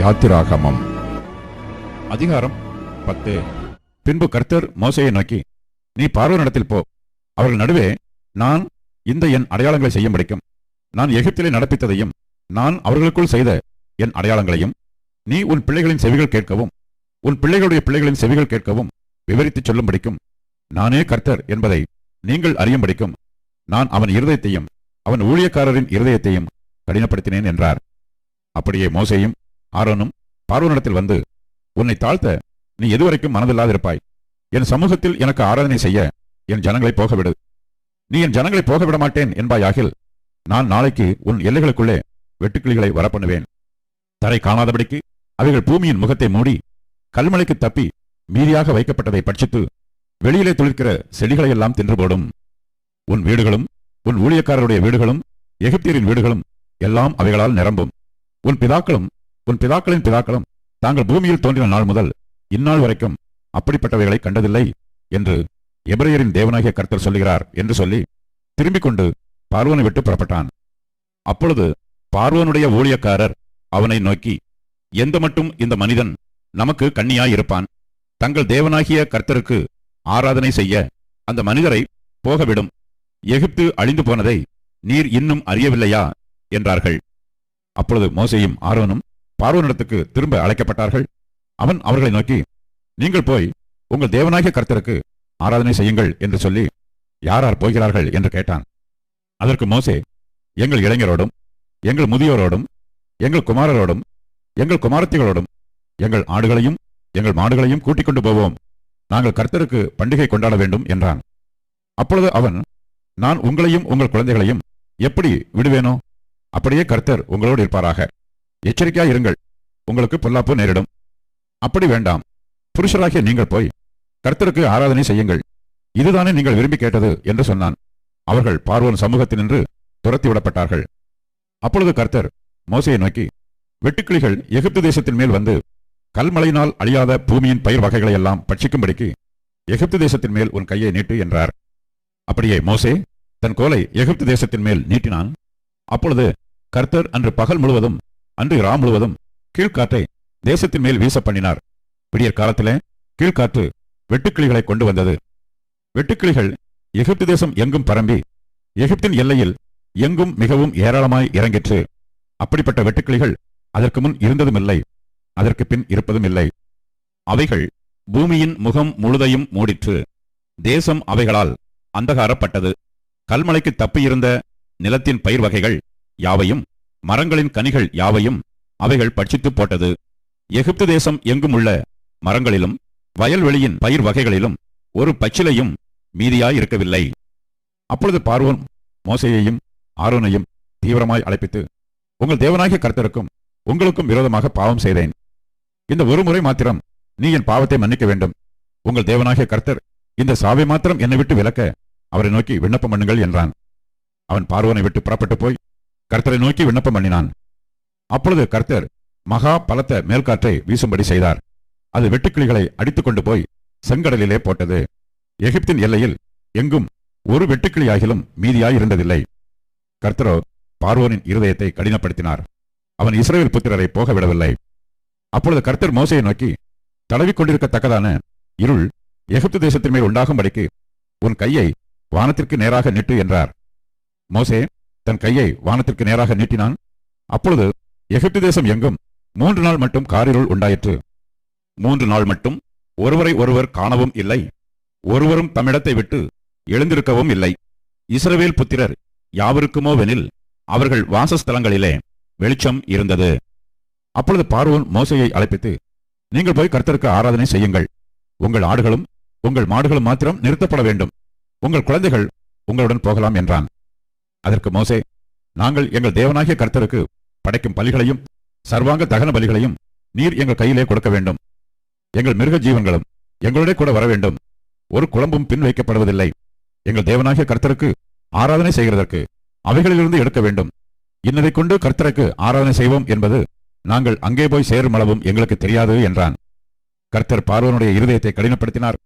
யாத்திராகமம். அதிகாரம் பத்து. பின்பு கர்த்தர் மோசையை நோக்கி நீ பார்வோனிடத்தில் போ. அவர்கள் நடுவே நான் இந்த என் அடையாளங்களை செய்யும்படிக்கும் நான் எகிப்திலே நடப்பித்ததையும் நான் அவர்களுக்குள் செய்த என் அடையாளங்களையும் நீ உன் பிள்ளைகளின் செவிகள் கேட்கவும் உன் பிள்ளைகளுடைய பிள்ளைகளின் செவிகள் கேட்கவும் விவரித்துச் சொல்லும்படிக்கும் நானே கர்த்தர் என்பதை நீங்கள் அறியும்படிக்கும் நான் அவன் இருதயத்தையும் அவன் ஊழியக்காரரின் இருதயத்தையும் கடினப்படுத்தினேன் என்றார். அப்படியே மோசையும் ஆரோனும் பார்வனிடத்தில் வந்து உன்னை தாழ்த்த நீ எதுவரைக்கும் மனதில்லாதிருப்பாய். என் சமூகத்தில் எனக்கு ஆராதனை செய்ய என் ஜனங்களை போகவிடு. நீ என் ஜனங்களை போகவிட மாட்டேன் என்பாயாகில் நான் நாளைக்கு உன் எல்லைகளுக்குள்ளே வெட்டுக்கிளிகளை வரப்பண்ணுவேன். தரை காணாதபடிக்கு அவைகள் பூமியின் முகத்தை மூடி கல்மலைக்கு தப்பி மீதியாக வைக்கப்பட்டதை பட்சித்து வெளியிலே துளிர்க்கிற செடிகளையெல்லாம் தின்று போடும் உன் வீடுகளும் உன் ஊழியக்காரருடைய வீடுகளும் எகிப்தியரின் வீடுகளும் எல்லாம் அவைகளால் நிரம்பும். உன் பிதாக்களும் உன் பிதாக்களின் பிதாக்களும் தாங்கள் பூமியில் தோன்றின நாள் முதல் இந்நாள் வரைக்கும் அப்படிப்பட்டவைகளை கண்டதில்லை என்று எபிரேயரின் தேவனாகிய கர்த்தர் சொல்லுகிறார் என்று சொல்லி திரும்பிக் கொண்டு பார்வனை விட்டு புறப்பட்டான். அப்பொழுது பார்வோனுடைய ஊழியக்காரர் அவனை நோக்கி எந்த மட்டும் இந்த மனிதன் நமக்கு கண்ணியாயிருப்பான் தங்கள் தேவனாகிய கர்த்தருக்கு ஆராதனை செய்ய அந்த மனிதரை போகவிடும். எகிப்து அழிந்து போனதை நீர் இன்னும் அறியவில்லையா? என்றார்கள். அப்பொழுது மோசையும் ஆரோனும் பார்வனிடத்துக்கு திரும்ப அழைக்கப்பட்டார்கள். அவன் அவர்களை நோக்கி நீங்கள் போய் உங்கள் தேவனாகிய கர்த்தருக்கு ஆராதனை செய்யுங்கள் என்று சொல்லி யாரார் போகிறார்கள்? என்று கேட்டான். அதற்கு மோசே எங்கள் இளைஞரோடும் எங்கள் முதியோரோடும் எங்கள் குமாரரோடும் எங்கள் குமாரத்திகளோடும் எங்கள் ஆடுகளையும் எங்கள் மாடுகளையும் கூட்டிக் கொண்டு போவோம். நாங்கள் கர்த்தருக்கு பண்டிகை கொண்டாட வேண்டும் என்றான். அப்பொழுது அவன் நான் உங்களையும் உங்கள் குழந்தைகளையும் எப்படி விடுவேனோ அப்படியே கர்த்தர் உங்களோடு இருப்பாராக. எச்சரிக்கையா இருங்கள். உங்களுக்கு பொல்லாப்பு நேரிடும். அப்படி வேண்டாம். புருஷராகிய நீங்கள் போய் கர்த்தருக்கு ஆராதனை செய்யுங்கள். இதுதானே நீங்கள் விரும்பி கேட்டது என்று சொன்னான். அவர்கள் பார்வோன் சமூகத்தினின்று துரத்தி விடப்பட்டார்கள். அப்பொழுது கர்த்தர் மோசையை நோக்கி வெட்டுக்கிளிகள் எகிப்து தேசத்தின் மேல் வந்து கல்மலையினால் அழியாத பூமியின் பயிர் வகைகளை எல்லாம் பட்சிக்கும்படிக்கு எகிப்து தேசத்தின் மேல் உன் கையை நீட்டு என்றார். அப்படியே மோசே தன் கோலை எகிப்து தேசத்தின் மேல் நீட்டினான். அப்பொழுது கர்த்தர் அன்று பகல் முழுவதும் அன்று ராம் முழுவதும் கீழ்காற்றை தேசத்தின் மேல் வீச பண்ணினார். விடியற் காலத்திலே கீழ்காற்று வெட்டுக்கிளிகளை கொண்டு வந்தது. வெட்டுக்கிளிகள் எகிப்து தேசம் எங்கும் பரம்பி. எகிப்தின் எல்லையில் எங்கும் மிகவும் ஏராளமாய் இறங்கிற்று. அப்படிப்பட்ட வெட்டுக்கிளிகள் அதற்கு முன் இருந்ததுமில்லை. அதற்கு பின் இருப்பதும் இல்லை அவைகள் பூமியின் முகம் முழுதையும் மூடிற்று. தேசம் அவைகளால் அந்தகாரப்பட்டது. கல்மலைக்கு தப்பியிருந்த நிலத்தின் பயிர் வகைகள் யாவையும் மரங்களின் கனிகள் யாவையும் அவைகள் பட்சித்துப் போட்டது. எகிப்து தேசம் எங்கும் உள்ள மரங்களிலும் வயல்வெளியின் பயிர் வகைகளிலும் ஒரு பச்சிலையும் மீதியாயிருக்கவில்லை அப்பொழுது பார்வோன் மோசையையும் ஆரோனையும் தீவிரமாய் அழைப்பித்து உங்கள் தேவனாகிய கர்த்தருக்கும் உங்களுக்கும் விரோதமாக பாவம் செய்தேன். இந்த ஒரு முறை மாத்திரம் நீ என் பாவத்தை மன்னிக்க வேண்டும். உங்கள் தேவனாகிய கர்த்தர் இந்த சாவை மாத்திரம் என்னை விட்டு விலக்க அவரை நோக்கி விண்ணப்பம் பண்ணுங்கள் என்றான். அவன் பார்வனை விட்டு புறப்பட்டு போய் கர்த்தரை நோக்கி விண்ணப்பம் பண்ணினான். அப்பொழுது கர்த்தர் மகா பலத்த மேல்காற்றை வீசும்படி செய்தார். அது வெட்டுக்கிளிகளை அடித்துக் கொண்டு போய் செங்கடலிலே போட்டது. எகிப்தின் எல்லையில் எங்கும் ஒரு வெட்டுக்கிளியாகிலும் மீதியாய் இருந்ததில்லை. கர்த்தரோ பார்வோனின் இருதயத்தை கடினப்படுத்தினார். அவன் இஸ்ரேல் புத்திரரை போக விடவில்லை. அப்பொழுது கர்த்தர் மோசையை நோக்கி தடவிக்கொண்டிருக்கத்தக்கதான இருள் எகிப்து தேசத்தின் மேல் உண்டாகும்படிக்கு உன் கையை வானத்திற்கு நேராக நிட்டு என்றார். மோசே தன் கையை வானத்திற்கு நேராக நீட்டினான். அப்பொழுது எகிப்து தேசம் எங்கும் மூன்று நாள் மட்டும் காரிருள் உண்டாயிற்று. மூன்று நாள் மட்டும் ஒருவரை ஒருவர் காணவும் இல்லை. ஒருவரும் தம்மிடத்தை விட்டு எழுந்திருக்கவும் இல்லை. இஸ்ரவேல் புத்திரர் யாவருக்குமோவெனில் அவர்கள் வாசஸ்தலங்களிலே வெளிச்சம் இருந்தது. அப்பொழுது பார்வோன் மோசையை அழைப்பித்து நீங்கள் போய் கர்த்தருக்கு ஆராதனை செய்யுங்கள். உங்கள் ஆடுகளும் உங்கள் மாடுகளும் மாத்திரம் நிறுத்தப்பட வேண்டும். உங்கள் குழந்தைகள் உங்களுடன் போகலாம் என்றான். அதற்கு மோசே நாங்கள் எங்கள் தேவனாகிய கர்த்தருக்கு படைக்கும் பலிகளையும் சர்வாங்க தகன பலிகளையும் நீர் எங்கள் கையிலே கொடுக்க வேண்டும். எங்கள் மிருக ஜீவன்களும் எங்களுடைய கூட வர வேண்டும். ஒரு குழம்பும் பின் வைக்கப்படுவதில்லை. எங்கள் தேவனாகிய கர்த்தருக்கு ஆராதனை செய்கிறதற்கு அவைகளிலிருந்து எடுக்க வேண்டும். இன்னதை கொண்டு கர்த்தருக்கு ஆராதனை செய்வோம் என்பது நாங்கள் அங்கே போய் சேரும் அளவும் எங்களுக்கு தெரியாது என்றான். கர்த்தர் பார்வனுடைய இருதயத்தை கடினப்படுத்தினார்.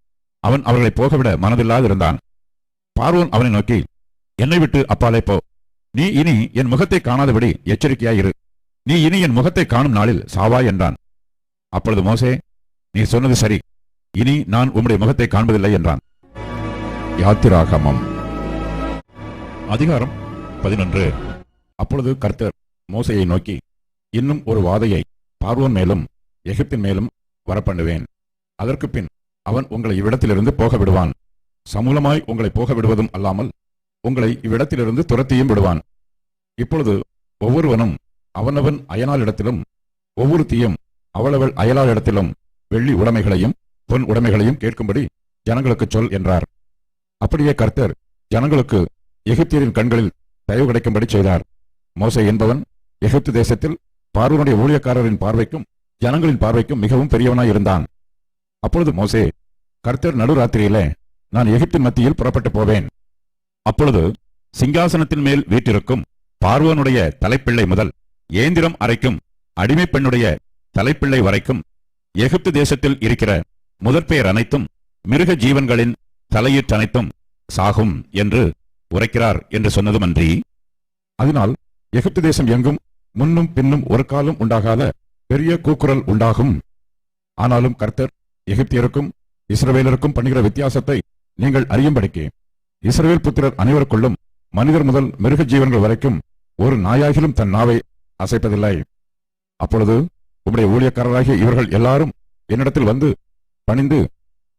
அவன் அவர்களை போகவிட மனதில்லாதிருந்தான். பார்வன் அவனை நோக்கி என்னை விட்டு அப்பாலே போ. நீ இனி என் முகத்தை காணாதபடி எச்சரிக்கையாயிரு நீ இனி என் முகத்தை காணும் நாளில் சாவா என்றான். அப்பொழுது மோசே நீ சொன்னது சரி. இனி நான் உம்முடைய முகத்தை காண்பதில்லை என்றான். யாத்திராகமம். அதிகாரம் பதினொன்று. அப்பொழுது கர்த்தர் மோசையை நோக்கி இன்னும் ஒரு வாதையை பார்வோன் மேலும் எகிப்தின் மேலும் வரப்பண்ணுவேன். அதற்கு பின் அவன் உங்களை இவ்விடத்திலிருந்து போக விடுவான் சமூலமாய் உங்களை போக விடுவதும் அல்லாமல் உங்களை இவ்விடத்திலிருந்து துரத்தியும் விடுவான். இப்பொழுது ஒவ்வொருவனும் அவனவன் அயனாளிடத்திலும் ஒவ்வொருத்தியும் அவளவள் அயலாளிடத்திலும் வெள்ளி உடைமைகளையும் பொன் உடைமைகளையும் கேட்கும்படி ஜனங்களுக்கு சொல் என்றார். அப்படியே கர்த்தர் ஜனங்களுக்கு எகிப்தியரின் கண்களில் தயவு கிடைக்கும்படி செய்தார். மோசை என்பவன் எகிப்து தேசத்தில் பார்வனுடைய ஊழியக்காரரின் பார்வைக்கும் ஜனங்களின் பார்வைக்கும் மிகவும் பெரியவனாய் இருந்தான். அப்பொழுது மோசே கர்த்தர் நடுராத்திரியிலே நான் எகிப்தின் மத்தியில் புறப்பட்டு போவேன். அப்பொழுது சிங்காசனத்தின் மேல் வீட்டிருக்கும் பார்வோனுடைய தலைப்பிள்ளை முதல் ஏந்திரம் அறைக்கும் அடிமைப் பெண்ணுடைய தலைப்பிள்ளை வரைக்கும் எகிப்து தேசத்தில் இருக்கிற முதற்பெயர் அனைத்தும் மிருக ஜீவன்களின் தலையீற்றனைத்தும் சாகும் என்று உரைக்கிறார் என்று சொன்னதுமன்றி அதனால் எகிப்து தேசம் எங்கும் முன்னும் பின்னும் ஒரு காலம் உண்டாகாத பெரிய கூக்குரல் உண்டாகும் ஆனாலும் கர்த்தர் எகிப்தியருக்கும் இஸ்ரவேலருக்கும் பண்ணுகிற வித்தியாசத்தை நீங்கள் அறியும்படிக்கு இஸ்ரவேல் புத்திரர் அனைவருக்குள்ளும் மனிதர் முதல் மிருக ஜீவன்கள் வரைக்கும் ஒரு நாயாகிலும் தன் நாவை அசைப்பதில்லை. அப்பொழுது உம்முடைய ஊழியக்காரராகிய இவர்கள் எல்லாரும் என்னிடத்தில் வந்து பணிந்து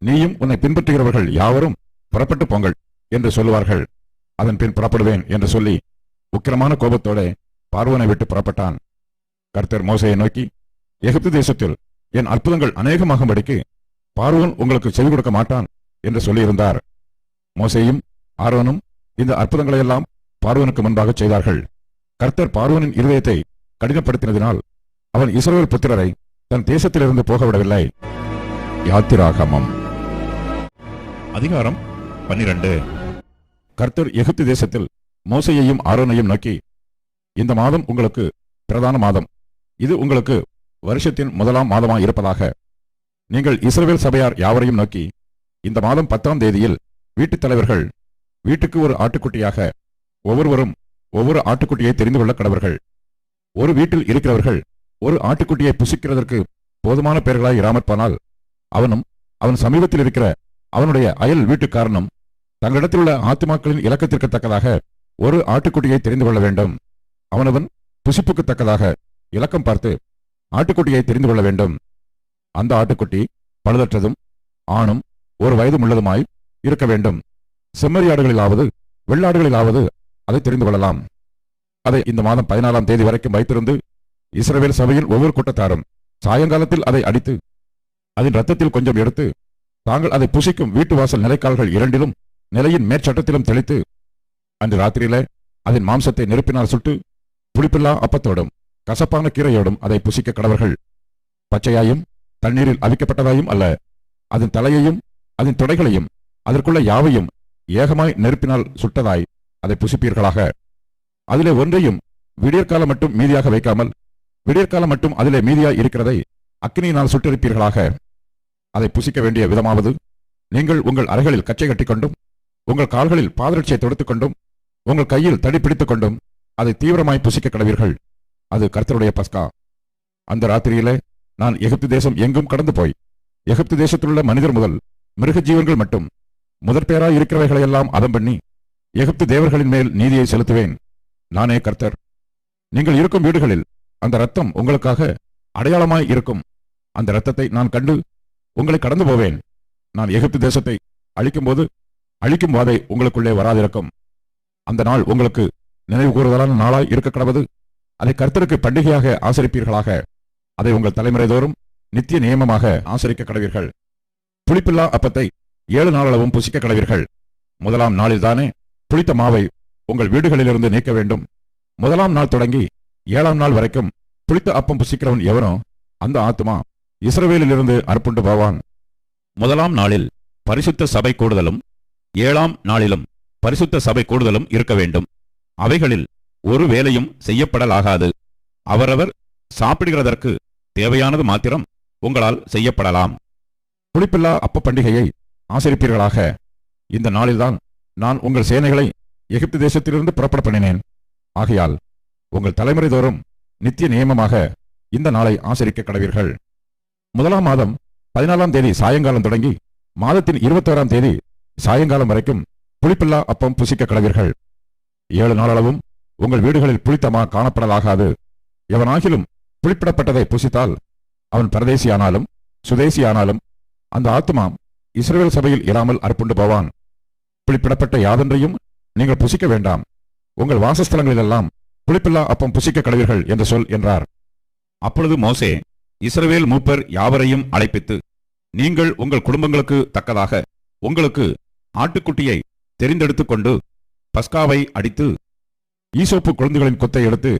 நீயும் உன்னை பின்பற்றுகிறவர்கள் யாவரும் புறப்பட்டு போங்கள் என்று சொல்லுவார்கள். அதன் பின் புறப்படுவேன் என்று சொல்லி உக்கிரமான கோபத்தோட பார்வனை விட்டு புறப்பட்டான். கர்த்தர் மோசையை நோக்கி எகிப்து தேசத்தில் என் அற்புதங்கள் அநேகமாகும்படிக்கு பார்வோன் உங்களுக்கு செவி கொடுக்க மாட்டான் என்று சொல்லியிருந்தார். மோசையும் ஆரோனும் இந்த அற்புதங்களை எல்லாம் பார்வனுக்கு முன்பாக செய்தார்கள். கர்த்தர் பார்வனின் இருதயத்தை கடினப்படுத்தினதினால் அவன் இஸ்ரவேல் புத்திரரை தன் தேசத்திலிருந்து போக விடவில்லை யாத்திராகமம். அதிகாரம் பன்னிரண்டு. கர்த்தர் எகிப்து தேசத்தில் மோசையையும் ஆரோனையும் நோக்கி இந்த மாதம் உங்களுக்கு பிரதான மாதம். இது உங்களுக்கு வருஷத்தின் முதலாம் மாதமாக இருப்பதாக. நீங்கள் இஸ்ரவேல் சபையார் யாவரையும் நோக்கி இந்த மாதம் பத்தாம் தேதியில் வீட்டுத் தலைவர்கள் வீட்டுக்கு ஒரு ஆட்டுக்குட்டியாக ஒவ்வொருவரும் ஒவ்வொரு ஆட்டுக்குட்டியை தெரிந்து கொள்ள கடவர்கள். ஒரு வீட்டில் இருக்கிறவர்கள் ஒரு ஆட்டுக்குட்டியை புசிக்கிறதற்கு போதுமான பெயர்களாய் இராமற்பானால் அவனும் அவன் சமீபத்தில் இருக்கிற அவனுடைய அயல் வீட்டுக்காரனும் தங்களிடத்தில் உள்ள ஆத்துமாக்களின் இலக்கத்திற்கு தக்கதாக ஒரு ஆட்டுக்குட்டியை தெரிந்து கொள்ள வேண்டும். அவனவன் புசிப்புக்கு தக்கதாக இலக்கம் பார்த்து ஆட்டுக்குட்டியை தெரிந்து கொள்ள வேண்டும். அந்த ஆட்டுக்குட்டி பழுதற்றதும் ஆணும் ஒரு வயதும் உள்ளதுமாய் இருக்க வேண்டும். செம்மறியாடுகளிலாவது வெள்ளாடுகளிலாவது அதை தெரிந்து கொள்ளலாம். அதை இந்த மாதம் பதினாலாம் தேதி வரைக்கும் வைத்திருந்து இஸ்ரவேல் சபையில் ஒவ்வொரு கூட்டத்தாரும் சாயங்காலத்தில் அதை அடித்து அதன் ரத்தத்தில் கொஞ்சம் எடுத்து தாங்கள் அதை புசிக்கும் வீட்டு வாசல் நிலைக்கால்கள் இரண்டிலும் நிலையின் மேற்சட்டத்திலும் தெளித்து அன்று ராத்திரியில அதன் மாம்சத்தை நெருப்பினால் சுட்டு புளிப்பில்லா அப்பத்தோடும் கசப்பான கீரையோடும் அதை புசிக்க கடவர்கள் பச்சையாயும் தண்ணீரில் அவிக்கப்பட்டதாயும் அல்ல அதன் தலையையும் அதன் தொடைகளையும் அதற்குள்ள யாவையும் ஏகமாய் நெருப்பினால் சுட்டதாய் அதை புசிப்பீர்களாக. அதிலே ஒன்றையும் விடியற்காலம் மட்டும் மீதியாக வைக்காமல் விடியற்காலம் மட்டும் அதிலே மீதியாய் இருக்கிறதை அக்னியினால் சுட்டெரிப்பீர்களாக. அதை புசிக்க வேண்டிய விதமாவது நீங்கள் உங்கள் அறைகளில் கச்சை கட்டிக்கொண்டும் உங்கள் கால்களில் பாதரட்சியை தொடுத்துக்கொண்டும் உங்கள் கையில் தடி பிடித்துக் கொண்டும் அதை தீவிரமாய் புசிக்க கடவீர்கள். அது கர்த்தருடைய பஸ்கா. அந்த ராத்திரியிலே நான் எகிப்து தேசம் எங்கும் கடந்து போய் எகிப்து தேசத்திலுள்ள மனிதர் முதல் மிருக ஜீவன்கள் மட்டும் முதற்பேராய் இருக்கிறவைகளையெல்லாம் அதம் பண்ணி எகிப்து தேவர்களின் மேல் நீதியை செலுத்துவேன். நானே கர்த்தர். நீங்கள் இருக்கும் வீடுகளில் அந்த ரத்தம் உங்களுக்காக அடையாளமாய் இருக்கும். அந்த ரத்தத்தை நான் கண்டு உங்களை கடந்து போவேன். நான் எகிப்து தேசத்தை அழிக்கும்போது அழிக்கும் வாதை உங்களுக்குள்ளே வராதிருக்கும். அந்த நாள் உங்களுக்கு நினைவு கூறுதலான நாளாய் இருக்க கடவுது. அதை கர்த்தருக்கு பண்டிகையாக ஆசரிப்பீர்களாக. அதை உங்கள் தலைமுறை தோறும் நித்திய நியமமாக ஆசரிக்க கடவீர்கள். புளிப்பில்லா அப்பத்தை ஏழு நாளளவும் புசிக்க கடவீர்கள். முதலாம் நாளில்தானே புளித்த மாவை உங்கள் வீடுகளிலிருந்து நீக்க வேண்டும். முதலாம் நாள் தொடங்கி ஏழாம் நாள் வரைக்கும் புளித்த அப்பம் புசிக்கிறவன் எவனோ அந்த ஆத்மா இஸ்ரவேலிலிருந்து அற்புண்டு போவான். முதலாம் நாளில் பரிசுத்த சபை கூடுதலும் ஏழாம் நாளிலும் பரிசுத்த சபை கூடுதலும் இருக்க வேண்டும். அவைகளில் ஒரு வேலையும் செய்யப்படலாகாது. அவரவர் சாப்பிடுகிறதற்கு தேவையானது மாத்திரம் உங்களால் செய்யப்படலாம். புளிப்பில்லா அப்ப பண்டிகையை ஆசரிப்பீர்களாக. இந்த நாளில்தான் நான் உங்கள் சேனைகளை எகிப்து தேசத்திலிருந்து புறப்பட பண்ணினேன். ஆகையால் உங்கள் தலைமுறை தோறும் நித்திய நியமமாக இந்த நாளை ஆசரிக்க கடவீர்கள். முதலாம் மாதம் பதினாலாம் தேதி சாயங்காலம் தொடங்கி மாதத்தின் இருபத்தோராம் தேதி சாயங்காலம் வரைக்கும் புளிப்பில்லா அப்பம் புசிக்க கடவீர்கள். ஏழு நாளளவும் உங்கள் வீடுகளில் புளித்தமா காணப்படலாகாது. எவனாகிலும் புளிப்பிடப்பட்டதை புசித்தால் அவன் பரதேசியானாலும் சுதேசியானாலும் அந்த ஆத்மா இஸ்ரவேல் சபையில் இராமல் அறுப்புண்டு போவான். புளிப்பிடப்பட்ட யாதொன்றையும் நீங்கள் புசிக்க வேண்டாம். உங்கள் வாசஸ்தலங்களிலெல்லாம் புளிப்பில்லா அப்பம் புசிக்க கடவீர்கள் என்று சொல் என்றார். அப்பொழுது மோசே இஸ்ரவேல் மூப்பர் யாவரையும் அழைப்பித்து நீங்கள் உங்கள் குடும்பங்களுக்கு தக்கதாக உங்களுக்கு ஆட்டுக்குட்டியை தெரிந்தெடுத்துக் கொண்டு பஸ்காவை அடித்து ஈசோப்பு குழந்தைகளின் கொத்தை எடுத்து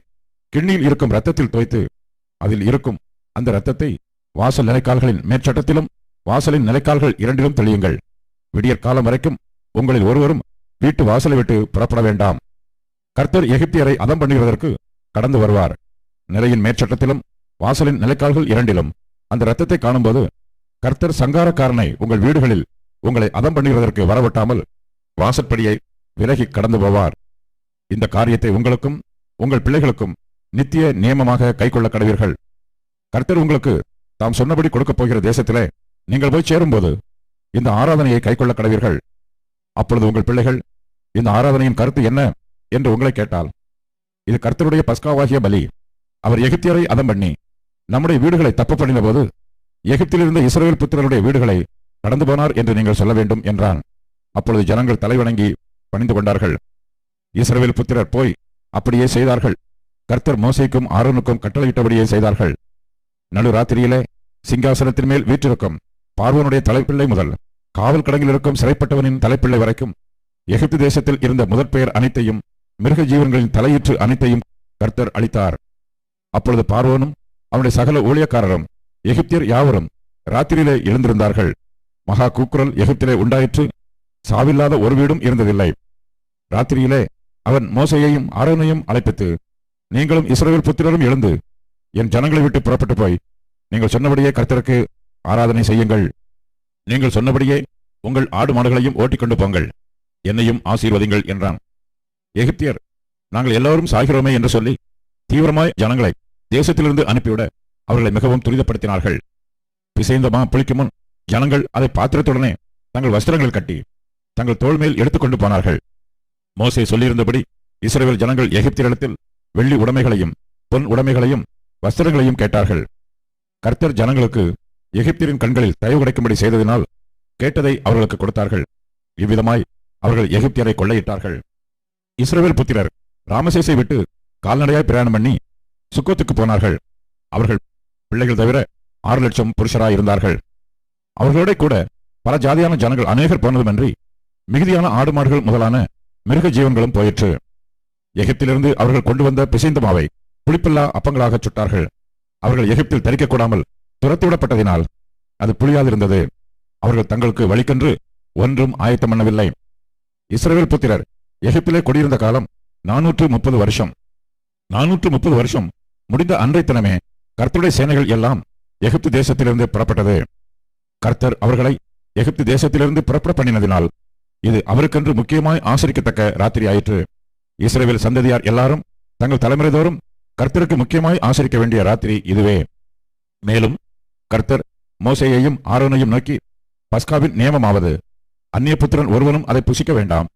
கிண்ணியில் இருக்கும் இரத்தத்தில் தோய்த்து அதில் இருக்கும் அந்த இரத்தத்தை வாசல் நிலைக்கால்களின் மேற்சட்டத்திலும் வாசலின் நிலைக்கால்கள் இரண்டிலும் தெளியுங்கள். விடியற் காலம் வரைக்கும் உங்களில் ஒருவரும் வீட்டு வாசலை விட்டு புறப்பட வேண்டாம். கர்த்தர் எகிப்தியரை அதம் பண்ணுகிறதற்கு கடந்து வருவார். நிலையின் மேற்சட்டத்திலும் வாசலின் நிலைக்கால்கள் இரண்டிலும். அந்த இரத்தத்தை காணும்போது கர்த்தர் சங்காரக்காரனை உங்கள் வீடுகளில் உங்களை அதம் பண்ணுகிறதற்கு வரவிட்டாமல் வாசற்படியை விலகி கடந்து போவார். இந்த காரியத்தை உங்களுக்கும் உங்கள் பிள்ளைகளுக்கும் நித்திய நியமமாக கைக்கொள்ள கடவீர்கள். கர்த்தர் உங்களுக்கு தாம் சொன்னபடி கொடுக்கப் போகிற தேசத்திலே நீங்கள் போய் சேரும்போது இந்த ஆராதனையை கைக்கொள்ள கடவீர்கள். அப்பொழுது உங்கள் பிள்ளைகள் இந்த ஆராதனையின் கருத்து என்ன என்று உங்களை கேட்டால் இது கர்த்தருடைய பஸ்காவாகிய பலி. அவர் எகிப்தியரை அதம் பண்ணி நம்முடைய வீடுகளை தப்பு பண்ணின போது எகிப்திலிருந்த இஸ்ரேல் புத்திரருடைய வீடுகளை கடந்து போனார் என்று நீங்கள் சொல்ல வேண்டும் என்றான். அப்பொழுது ஜனங்கள் தலைவணங்கி பணிந்து கொண்டார்கள். இஸ்ரேல் புத்திரர் போய் அப்படியே செய்தார்கள். கர்த்தர் மோசைக்கும் ஆரோனுக்கும் கட்டளையிட்டபடியே செய்தார்கள். நடுராத்திரியிலே சிங்காசனத்தின் மேல் வீற்றிருக்கும். பார்வனுடைய தலைப்பிள்ளை முதல் காவல் கடங்கில் இருக்கும் சிறைப்பட்டவனின் தலைப்பிள்ளை வரைக்கும் எகிப்து தேசத்தில் இருந்த முதற் பெயர் அனைத்தையும் மிருக ஜீவன்களின் தலையீற்று அனைத்தையும் கர்த்தர் அளித்தார். அப்பொழுது பார்வோனும் அவனுடைய சகல ஊழியக்காரரும் எகிப்தியர் யாவரும் ராத்திரியிலே எழுந்திருந்தார்கள். மகா கூக்குரல் எகிப்திலே உண்டாயிற்று சாவில்லாத ஒரு வீடும் இருந்ததில்லை. ராத்திரியிலே அவன் மோசையையும் ஆரோனையும் அழைப்பித்து நீங்களும் இஸ்ரவேல் புத்திரரும் எழுந்து என் ஜனங்களை விட்டு புறப்பட்டு போய் நீங்கள் சொன்னபடியே கர்த்தருக்கு ஆராதனை செய்யுங்கள். நீங்கள் சொன்னபடியே உங்கள் ஆடு மாடுகளையும் ஓட்டிக்கொண்டு போங்கள். என்னையும் ஆசீர்வதிங்கள் என்றான். எகிப்தியர் நாங்கள் எல்லோரும் சாகிறோமே என்று சொல்லி தீவிரமாய் ஜனங்களை தேசத்திலிருந்து அனுப்பிவிட அவர்களை மிகவும் துரிதப்படுத்தினார்கள். பிசைந்த மா புளிக்கும் முன் ஜனங்கள் அதை பாத்திரத்துடனே தங்கள் வஸ்திரங்கள் கட்டி தங்கள் தோல் மேல் எடுத்துக்கொண்டு போனார்கள். மோசே சொல்லியிருந்தபடி இஸ்ரேல் ஜனங்கள் எகிப்தியரிடத்தில் வெள்ளி உடைமைகளையும் பொன் உடைமைகளையும் வஸ்திரங்களையும் கேட்டார்கள். கர்த்தர் ஜனங்களுக்கு எகிப்தியரின் கண்களில் தயவு கிடைக்கும்படி செய்ததினால் கேட்டதை அவர்களுக்கு கொடுத்தார்கள். இவ்விதமாய் அவர்கள் எகிப்தியரை கொள்ளையிட்டார்கள். இஸ்ரவேல் புத்திரர் ராமசேசை விட்டு கால்நடையாய் பிரயாணம் பண்ணி சுக்கோத்துக்கு போனார்கள். அவர்கள் பிள்ளைகள் தவிர ஆறு லட்சம் புருஷராய் இருந்தார்கள். அவர்களோட கூட பல ஜாதியான ஜனங்கள் அநேகர் போனதுமன்றி மிகுதியான ஆடு மாடுகள் முதலான மிருக ஜீவன்களும் போயிற்று. எகிப்திலிருந்து அவர்கள் கொண்டு வந்த பிசைந்த மாவை புளிப்பில்லா அப்பங்களாக சுட்டார்கள். அவர்கள் எகிப்தில் தரிக்கக்கூடாமல் துரத்திவிடப்பட்டதினால் அது புளியாதிருந்தது அவர்கள் தங்களுக்கு வழிக்கென்று ஒன்றும் ஆயத்தம் பண்ணவில்லை. இஸ்ரேல் புத்திரர் எகிப்திலே குடியிருந்த காலம் நானூற்று முப்பது வருஷம். நானூற்று முப்பது வருஷம் முடிந்த அன்றைத்தனமே கர்த்தருடைய சேனைகள் எல்லாம் எகிப்து தேசத்திலிருந்து புறப்பட்டது. கர்த்தர் அவர்களை எகிப்து தேசத்திலிருந்து புறப்பட பண்ணினதினால் இது அவருக்கென்று முக்கியமாய் ஆசரிக்கத்தக்க ராத்திரி ஆயிற்று இஸ்ரேவில் சந்ததியார் எல்லாரும் தங்கள் தலைமுறை தோறும் கர்த்தருக்கு முக்கியமாய் ஆசரிக்க வேண்டிய ராத்திரி இதுவே. மேலும் கர்த்தர் மோசையையும் ஆரோனையும் நோக்கி பஸ்காவின் நியமமாவது. அந்நிய புத்திரன் ஒருவனும் அதை புசிக்க வேண்டாம்.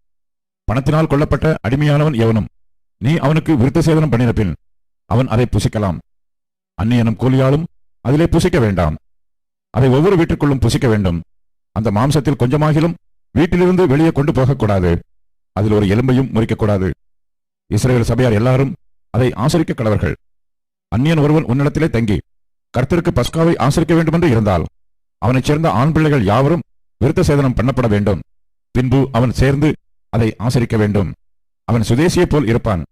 பணத்தினால் கொல்லப்பட்ட அடிமையானவன் எவனும்? நீ அவனுக்கு விருத்த சேதனம் பண்ணின பின் அவன் அதை புசிக்கலாம். அந்நியனும் கூலியாலும் அதிலே புசிக்க வேண்டாம். அதை ஒவ்வொரு வீட்டுக்குள்ளும் புசிக்க வேண்டும். அந்த மாம்சத்தில் கொஞ்சமாகிலும் வீட்டிலிருந்து வெளியே கொண்டு போகக்கூடாது. அதில் ஒரு எலும்பையும் முறிக்கக்கூடாது. இஸ்ரேல் சபையார் எல்லாரும் அதை ஆசரிக்க கடவர்கள். அந்நியன் ஒருவன் உன்னிடத்திலே தங்கி கர்த்தருக்கு பஸ்காவை ஆசரிக்க வேண்டுமென்று இருந்தால் அவனைச் சேர்ந்த ஆண் பிள்ளைகள் யாவரும் விருத்த சேதனம் பண்ணப்பட வேண்டும். பின்பு அவன் சேர்ந்து அதை ஆசரிக்க வேண்டும். அவன் சுதேசியைப் போல் இருப்பான்.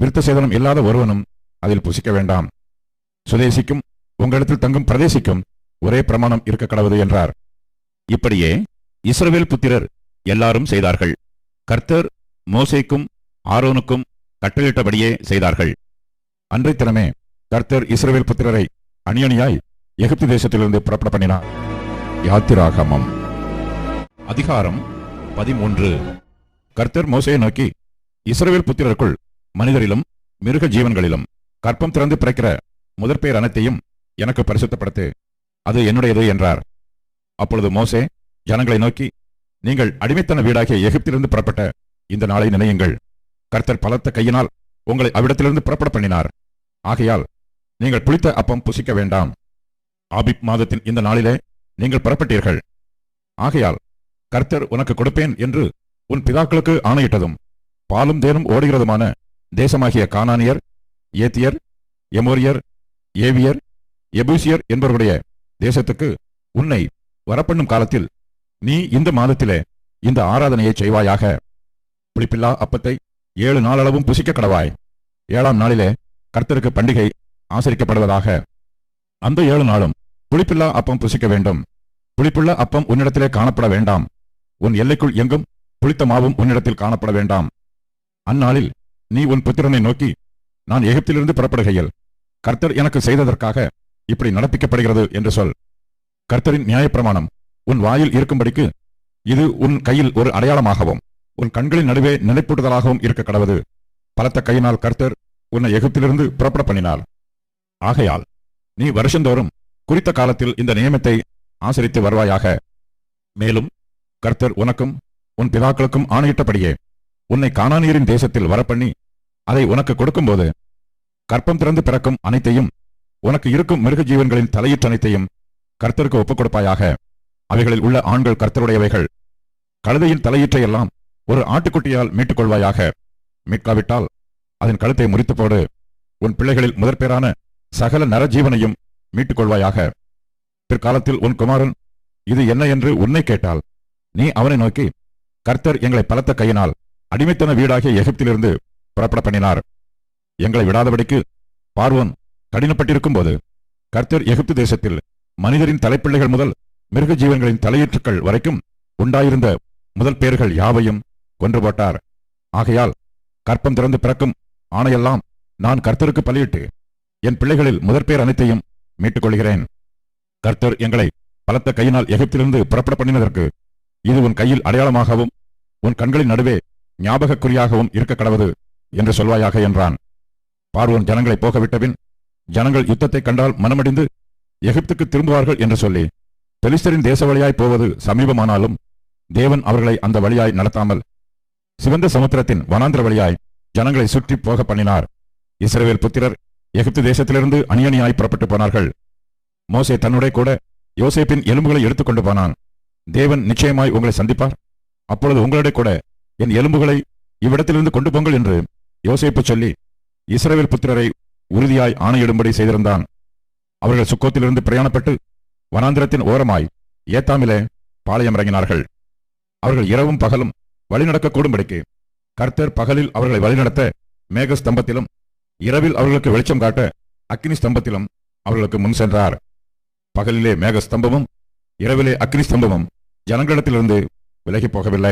விருத்த சேதனம் இல்லாத ஒருவனும் அதில் புசிக்க வேண்டாம். சுதேசிக்கும் உங்களிடத்தில் தங்கும் பிரதேசிக்கும் ஒரே பிரமாணம் இருக்க கடவுது என்றார். இப்படியே இஸ்ரவேல் புத்திரர் எல்லாரும் செய்தார்கள். கர்த்தர் மோசேக்கும் ஆரோனுக்கும் கட்டளிட்டபடியே செய்தார்கள். அன்றைத்தனமே கர்த்தர் இஸ்ரவேல் புத்திரரை அணியணியாய் எகிப்து தேசத்திலிருந்து புறப்பட பண்ணினார் யாத்திராகமம். அதிகாரம் பதிமூன்று. கர்த்தர் மோசையை நோக்கி இஸ்ரேல் புத்திரருக்குள் மனிதரிலும் மிருக ஜீவன்களிலும் கற்பம் திறந்து பிறக்கிற முதற்பேர் அனைத்தையும் எனக்கு பரிசுத்தப்படுத்து அது என்னுடையது என்றார். அப்பொழுது மோசே ஜனங்களை நோக்கி நீங்கள் அடிமைத்தன வீடாகிய எகிப்திலிருந்து புறப்பட்ட இந்த நாளை நினையுங்கள். கர்த்தர் பலத்த கையினால் உங்களை அவ்விடத்திலிருந்து புறப்பட பண்ணினார் ஆகையால் நீங்கள் புளித்த அப்பம் புசிக்க வேண்டாம். ஆபிப் மாதத்தின் இந்த நாளிலே நீங்கள் புறப்பட்டீர்கள். ஆகையால் கர்த்தர் உனக்கு கொடுப்பேன் என்று உன் பிதாக்களுக்கு ஆணையிட்டதும் பாலும் தேனும் ஓடுகிறதுமான தேசமாகிய கானானியர் ஏத்தியர் எமோரியர் ஏவியர் எபூசியர் என்பவருடைய தேசத்துக்கு உன்னை வரப்பண்ணும் காலத்தில் நீ இந்த மாதத்திலே இந்த ஆராதனையை செய்வாயாக. புளிப்பில்லா அப்பத்தை ஏழு நாளளவும் புசிக்க கடவாய். ஏழாம் நாளிலே கர்த்தருக்கு பண்டிகை ஆசரிக்கப்படுவதாக. அந்த ஏழு நாளும் புளிப்பில்லா அப்பம் புசிக்க வேண்டும். புளிப்புள்ள அப்பம் உன்னிடத்திலே காணப்பட வேண்டாம். உன் எல்லைக்குள் எங்கும் புளித்த மாவும் உன்னிடத்தில் காணப்பட வேண்டாம். அந்நாளில் நீ உன் புத்திரனை நோக்கி நான் எகிப்திலிருந்து புறப்படுகையில் கர்த்தர் எனக்கு செய்ததற்காக இப்படி நடப்பிக்கப்படுகிறது என்று சொல். கர்த்தரின் நியாயப்பிரமாணம் உன் வாயில் இருக்கும்படிக்கு இது உன் கையில் ஒரு அடையாளமாகவும் உன் கண்களின் நடுவே நினைப்பூட்டுதலாகவும் இருக்க கடவது. பலத்த கையினால் கர்த்தர் உன்னை எகிப்திலிருந்து புறப்பட பண்ணினார். ஆகையால் நீ வருஷந்தோறும் குறித்த காலத்தில் இந்த நியமத்தை ஆசரித்து வருவாயாக. மேலும் கர்த்தர் உனக்கும் உன் பிதாக்களுக்கும் ஆணையிட்டபடியே உன்னை கானானியரின் தேசத்தில் வரப்பண்ணி அதை உனக்கு கொடுக்கும்போது கற்பம் திறந்து பிறக்கும் அனைத்தையும் உனக்கு இருக்கும் மிருக ஜீவன்களின் தலையீற்றனைத்தையும் கர்த்தருக்கு ஒப்புக் கொடுப்பாயாக அவைகளில் உள்ள ஆண்கள் கர்த்தருடையவைகள். கழுதையின் தலையீற்றையெல்லாம் ஒரு ஆட்டுக்குட்டியால் மீட்டுக் கொள்வாயாக மீட்காவிட்டால் அதன் கழுத்தை முறித்து போடு உன் பிள்ளைகளில் முதற்பேரான சகல நரஜீவனையும் மீட்டுக் கொள்வாயாக பிற்காலத்தில் உன் குமாரன் இது என்ன என்று உன்னை கேட்டால் நீ அவனை நோக்கி கர்த்தர் எங்களை பலத்த கையினால் அடிமைத்தன வீடாகிய எகிப்திலிருந்து புறப்பட பண்ணினார். எங்களை விடாதபடிக்கு பார்வோன் கடினப்பட்டிருக்கும் போது கர்த்தர் எகிப்து தேசத்தில் மனிதரின் தலைப்பிள்ளைகள் முதல் மிருக ஜீவன்களின் தலையீற்றுக்கள் வரைக்கும் உண்டாயிருந்த முதல் பேர்கள் யாவையும் கொன்று போட்டார். ஆகையால் கற்பம் திறந்து பிறக்கும் ஆணையெல்லாம் நான் கர்த்தருக்கு பலியிட்டு என் பிள்ளைகளில் முதற்பேர் அனைத்தையும் மீட்டுக் கொள்கிறேன் கர்த்தர் எங்களை பலத்த கையினால் எகிப்திலிருந்து புறப்பட பண்ணினதற்கு இது உன் கையில் அடையாளமாகவும் உன் கண்களின் நடுவே ஞாபகக்குறியாகவும் இருக்க கடவது என்று சொல்வாயாக என்றான். பார்வோன் ஜனங்களை போக விட்டபின் ஜனங்கள் யுத்தத்தை கண்டால் மனமடிந்து எகிப்துக்கு திரும்புவார்கள் என்று சொல்லி பெலிஸ்தரின் தேச வழியாய் போவது சமீபமானாலும் தேவன் அவர்களை அந்த வழியாய் நடத்தாமல் சிவந்த சமுத்திரத்தின் வனாந்திர வழியாய் ஜனங்களை சுற்றி போக பண்ணினார். இஸ்ரவேல் புத்திரர் எகிப்து தேசத்திலிருந்து அணியணியாய் புறப்பட்டு போனார்கள். மோசே தன்னுடைய கூட யோசேப்பின் எலும்புகளை எடுத்துக்கொண்டு போனான். தேவன் நிச்சயமாய் உங்களை சந்திப்பார். அப்பொழுது உங்களுடைய கூட என் எலும்புகளை இவ்விடத்திலிருந்து கொண்டு போங்கள் என்று யோசேப்பு சொல்லி இஸ்ரவேல் புத்திரரை உறுதியாய் ஆணையிடும்படி செய்திருந்தான். அவர்கள் சுக்கோத்திலிருந்து பிரயாணப்பட்டு வனாந்திரத்தின் ஓரமாய் ஏத்தாமிலே பாளையம் இறங்கினார்கள். அவர்கள் இரவும் பகலும் வழிநடக்கக்கூடும்படிக்கு கர்த்தர் பகலில் அவர்களை வழிநடத்த மேக ஸ்தம்பத்திலும் இரவில் அவர்களுக்கு வெளிச்சம் காட்ட அக்னி ஸ்தம்பத்திலும் அவர்களுக்கு முன் சென்றார். பகலிலே மேக ஸ்தம்பமும் இரவிலே அக்னி ஸ்தம்பமும் ஜனங்களிடத்திலிருந்து விலகிப் போகவில்லை.